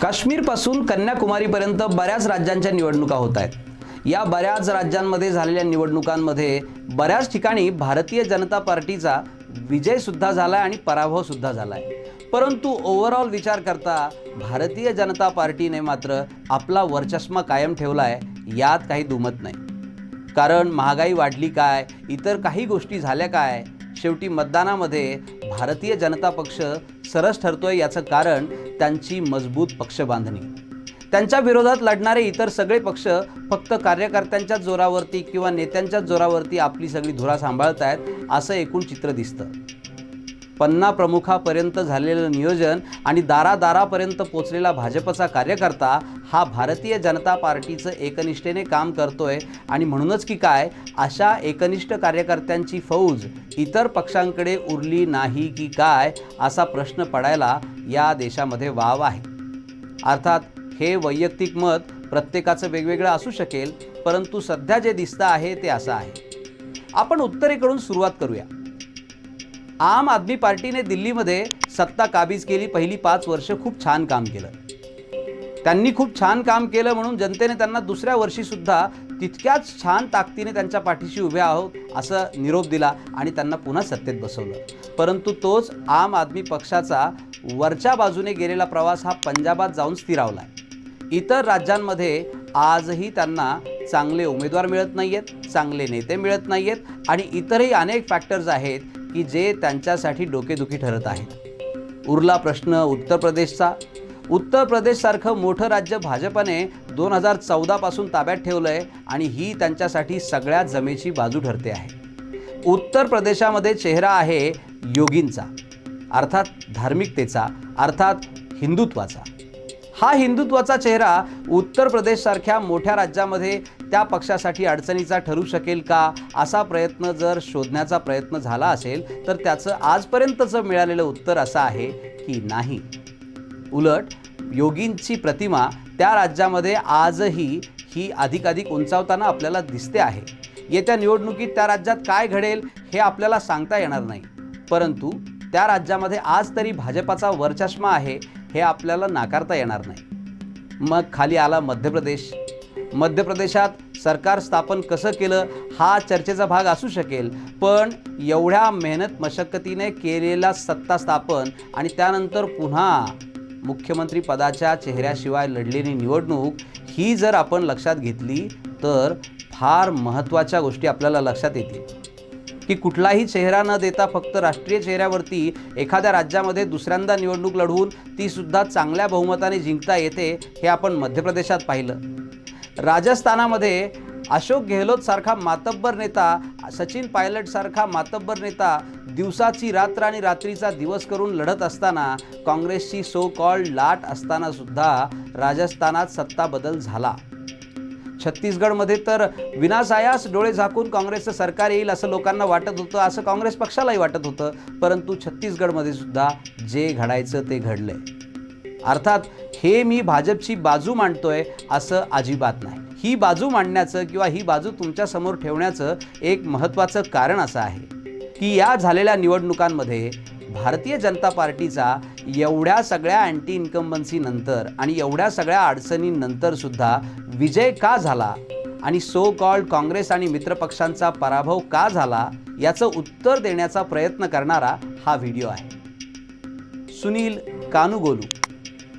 काश्मीरपासून कन्याकुमारीपर्यंत बऱ्याच राज्यांच्या निवडणुका होत आहेत. या बऱ्याच राज्यांमध्ये झालेल्या निवडणुकांमध्ये बऱ्याच ठिकाणी भारतीय जनता पार्टीचा विजयसुद्धा झाला आहे आणि पराभवसुद्धा झाला आहे परंतु ओव्हरऑल विचार करता भारतीय जनता पार्टीने मात्र आपला वरचष्मा कायम ठेवला आहे यात काही दुमत नाही. कारण महागाई वाढली काय? इतर काही गोष्टी झाल्या काय? शेवटी मतदानामध्ये भारतीय जनता पक्ष सरस ठरतोय याचं कारण त्यांची मजबूत पक्षबांधणी. त्यांच्या विरोधात लढणारे इतर सगळे पक्ष फक्त कार्यकर्त्यांच्याच जोरावरती किंवा नेत्यांच्याच जोरावरती आपली सगळी धुरा सांभाळत आहेत असं एकूण चित्र दिसतं. पन्ना प्रमुखापर्यंत झालेलं नियोजन आणि दारादारापर्यंत पोचलेला भाजपचा कार्यकर्ता हा भारतीय जनता पार्टीचं एकनिष्ठेने काम करतोय आणि म्हणूनच की काय अशा एकनिष्ठ कार्यकर्त्यांची फौज इतर पक्षांकडे उरली नाही की काय असा प्रश्न पडायला या देशामध्ये वाव आहे. अर्थात हे वैयक्तिक मत प्रत्येकाचं वेगवेगळं असू शकेल परंतु सध्या जे दिसतं आहे ते असं आहे. आपण उत्तरेकडून सुरुवात करूया. आम आदमी पार्टीने दिल्लीमध्ये सत्ता काबीज केली पहिली पाच वर्ष खूप छान काम केलं. त्यांनी खूप छान काम केलं म्हणून जनतेने त्यांना दुसऱ्या वर्षीसुद्धा तितक्याच छान ताकदीने त्यांच्या पाठीशी उभे आहोत असं निरोप दिला आणि त्यांना पुन्हा सत्तेत बसवलं. परंतु तोच आम आदमी पक्षाचा वरच्या बाजूने गेलेला प्रवास हा पंजाबात जाऊन स्थिरावला आहे इतर राज्यांमध्ये आजही त्यांना चांगले उमेदवार मिळत नाही आहेत चांगले नेते मिळत नाही आहेत आणि इतरही अनेक फॅक्टर्स आहेत की जे त्यांच्यासाठी डोकेदुखी ठरत आहेत. उरला प्रश्न उत्तर प्रदेशचा उत्तर प्रदेशसारखं मोठं राज्य भाजपने दोन हजार चौदापासून ताब्यात ठेवलं आहे आणि ही त्यांच्यासाठी सगळ्यात जमेची बाजू ठरते आहे. उत्तर प्रदेशामध्ये चेहरा आहे योगींचा अर्थात धार्मिकतेचा अर्थात हिंदुत्वाचा. हा हिंदुत्वाचा चेहरा उत्तर प्रदेशसारख्या मोठ्या राज्यामध्ये त्या पक्षासाठी अडचणीचा ठरू शकेल का असा प्रयत्न जर शोधण्याचा प्रयत्न झाला असेल तर त्याचं आजपर्यंतचं मिळालेलं उत्तर असं आहे की नाही. उलट योगींची प्रतिमा त्या राज्यामध्ये आजही ही अधिकाधिक उंचावताना आपल्याला दिसते आहे. येत्या निवडणुकीत त्या राज्यात काय घडेल हे आपल्याला सांगता येणार नाही. परंतु त्या राज्यामध्ये आज तरी भाजपाचा वरचष्मा आहे हे आपल्याला नाकारता येणार नाही. मग खाली आला मध्य प्रदेश. मध्य प्रदेशात सरकार स्थापन कसं केलं हा चर्चेचा भाग असू शकेल पण एवढ्या मेहनत मशक्कतीने केलेला सत्ता स्थापन आणि त्यानंतर पुन्हा मुख्यमंत्री पदाच्या चेहऱ्याशिवाय लढलेली निवडणूक ही जर आपण लक्षात घेतली तर फार महत्त्वाच्या गोष्टी आपल्याला लक्षात येतील. की कुठलाही चेहरा न देता फक्त राष्ट्रीय चेहऱ्यावरती एखाद्या राज्यामध्ये दुसऱ्यांदा निवडणूक लढवून तीसुद्धा चांगल्या बहुमताने जिंकता येते हे आपण मध्य प्रदेशात पाहिलं. राजस्थानामध्ये अशोक गेहलोतसारखा मातब्बर नेता सचिन पायलटसारखा मातब्बर नेता दिवसाची रात्र आणि रात्रीचा दिवस करून लढत असताना काँग्रेसची सो कॉल्ड लाट असताना सुद्धा राजस्थानात सत्ता बदल झाला. छत्तीसगडमध्ये तर विनासायास डोळे झाकून काँग्रेसचं सरकार येईल असं लोकांना वाटत होतं असं काँग्रेस पक्षालाही वाटत होतं परंतु छत्तीसगडमध्ये सुद्धा जे घडायचं ते घडलंय. अर्थात हे मी भाजपची बाजू मांडतोय असं अजिबात नाही. ही बाजू मांडण्याचं किंवा ही बाजू तुमच्यासमोर ठेवण्याचं एक महत्त्वाचं कारण असं आहे. की या झालेल्या निवडणुकांमध्ये भारतीय जनता पार्टीचा एवढ्या सगळ्या अँटी इन्कम्बन्सीनंतर आणि एवढ्या सगळ्या अडचणींनंतरसुद्धा विजय का झाला? आणि सो कॉल्ड काँग्रेस आणि मित्रपक्षांचा पराभव का झाला? याचं उत्तर देण्याचा प्रयत्न करणारा हा व्हिडिओ आहे. सुनील कानुगोलू.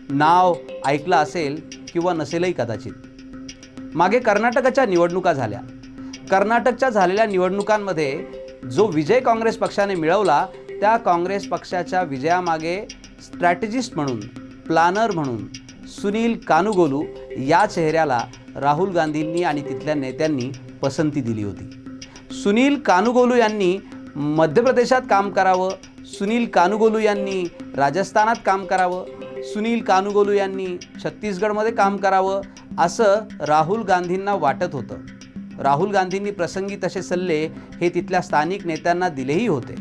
नाव ऐकलं असेल किंवा नसेलही कदाचित. मागे कर्नाटकाच्या निवडणुका झाल्या. कर्नाटकच्या झालेल्या निवडणुकांमध्ये जो विजय काँग्रेस पक्षाने मिळवला त्या काँग्रेस पक्षाच्या विजयामागे स्ट्रॅटेजिस्ट म्हणून प्लानर म्हणून सुनील कानुगोलू या चेहऱ्याला राहुल गांधींनी आणि तिथल्या नेत्यांनी पसंती दिली होती. सुनील कानुगोलू यांनी मध्य प्रदेशात काम करावं सुनील कानुगोलू यांनी राजस्थानात काम करावं सुनील कानुगोलू यांनी छत्तीसगडमध्ये काम करावं असं राहुल गांधींना वाटत होतं. राहुल गांधींनी प्रसंगी तसे सल्ले हे तिथल्या स्थानिक नेत्यांना दिलेही होते.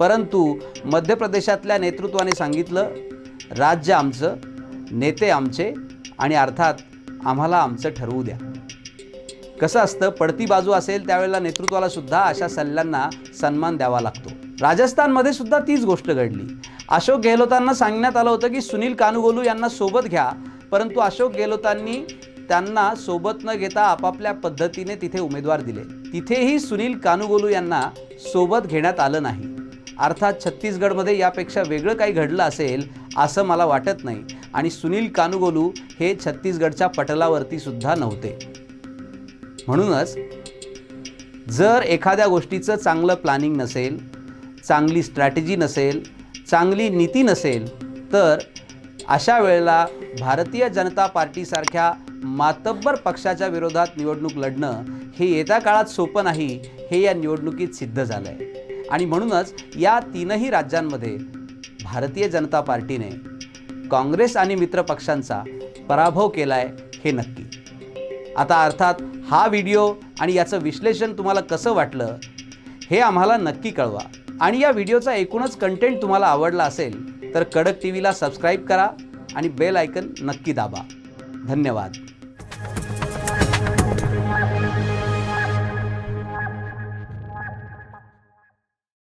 परंतु मध्य प्रदेशातल्या नेतृत्वाने सांगितलं राज्य आमचं नेते आमचे आणि अर्थात आम्हाला आमचं ठरवू द्या. कसं असतं पडती बाजू असेल त्यावेळेला नेतृत्वाला सुद्धा अशा सल्ल्यांना सन्मान द्यावा लागतो. राजस्थानमध्ये सुद्धा तीच गोष्ट घडली. अशोक गेहलोतांना सांगण्यात आलं होतं की सुनील कानुगोलू यांना सोबत घ्या परंतु अशोक गेहलोतांनी त्यांना सोबत न घेता आपापल्या पद्धतीने तिथे उमेदवार दिले. तिथेही सुनील कानुगोलू यांना सोबत घेण्यात आलं नाही. अर्थात छत्तीसगडमध्ये यापेक्षा वेगळं काही घडलं असेल असं मला वाटत नाही. आणि सुनील कानुगोलू हे छत्तीसगडच्या पटलावरती सुद्धा नव्हते. म्हणूनच जर एखाद्या गोष्टीचं चांगलं प्लॅनिंग नसेल चांगली स्ट्रॅटेजी नसेल चांगली नीती नसेल तर अशा वेळेला भारतीय जनता पार्टीसारख्या मातब्बर पक्षाच्या विरोधात निवडणूक लढणं हे येत्या काळात सोपं नाही हे या निवडणुकीत सिद्ध झालं आहे आणि म्हणूनच या तीनही राज्यांमध्ये भारतीय जनता पार्टीने काँग्रेस आणि मित्रपक्षांचा पराभव केला आहे हे नक्की. आता अर्थात हा व्हिडिओ आणि याचं विश्लेषण तुम्हाला कसं वाटलं हे आम्हाला नक्की कळवा. आणि या व्हिडिओचा एकूणच कंटेंट तुम्हाला आवडला असेल तर कडक टी व्हीला सबस्क्राईब करा आणि बेल आयकन नक्की दाबा. धन्यवाद.